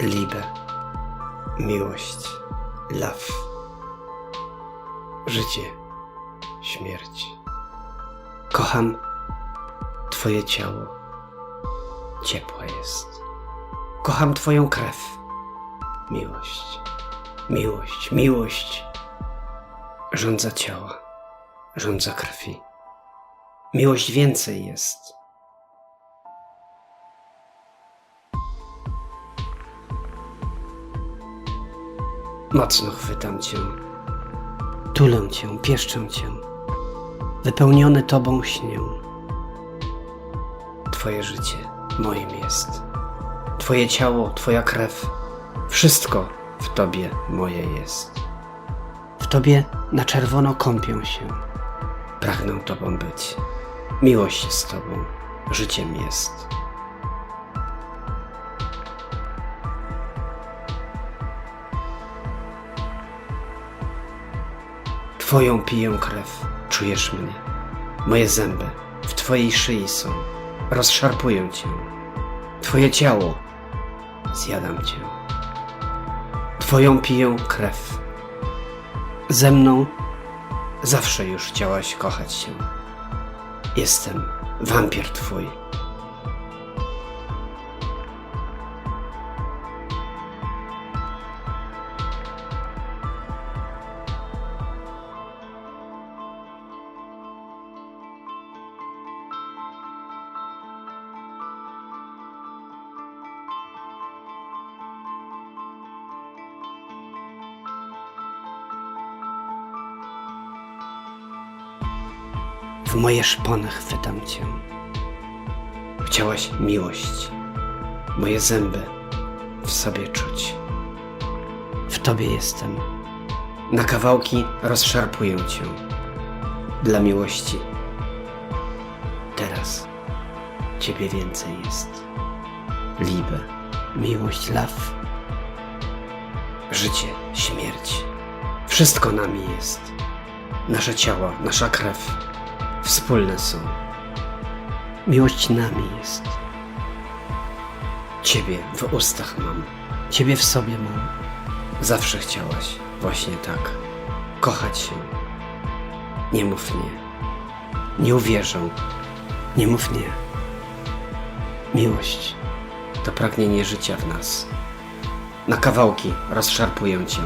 Liebe, miłość, love, życie, śmierć. Kocham Twoje ciało, ciepłe jest. Kocham Twoją krew, miłość, miłość, miłość. Rządza ciała, rządza krwi. Miłość więcej jest. Mocno chwytam cię, tulę cię, pieszczę cię, wypełniony tobą śnię. Twoje życie moim jest, twoje ciało, twoja krew, wszystko w tobie moje jest. W tobie na czerwono kąpię się, pragnę tobą być. Miłość z tobą, życiem jest. Twoją piję krew, czujesz mnie. Moje zęby w Twojej szyi są, rozszarpuję Cię. Twoje ciało, zjadam Cię. Twoją piję krew. Ze mną zawsze już chciałaś kochać się. Jestem wampir Twój. W moje szpony chwytam cię. Chciałaś miłość, moje zęby w sobie czuć. W tobie jestem. Na kawałki rozszarpuję cię. Dla miłości. Teraz ciebie więcej jest. Liebe, miłość, love. Życie, śmierć. Wszystko nami jest. Nasze ciała, nasza krew wspólne są. Miłość nami jest. Ciebie w ustach mam, Ciebie w sobie mam. Zawsze chciałaś właśnie tak kochać się. Nie mów nie. Nie uwierzę. Nie mów nie. Miłość to pragnienie życia w nas. Na kawałki rozszarpuję Cię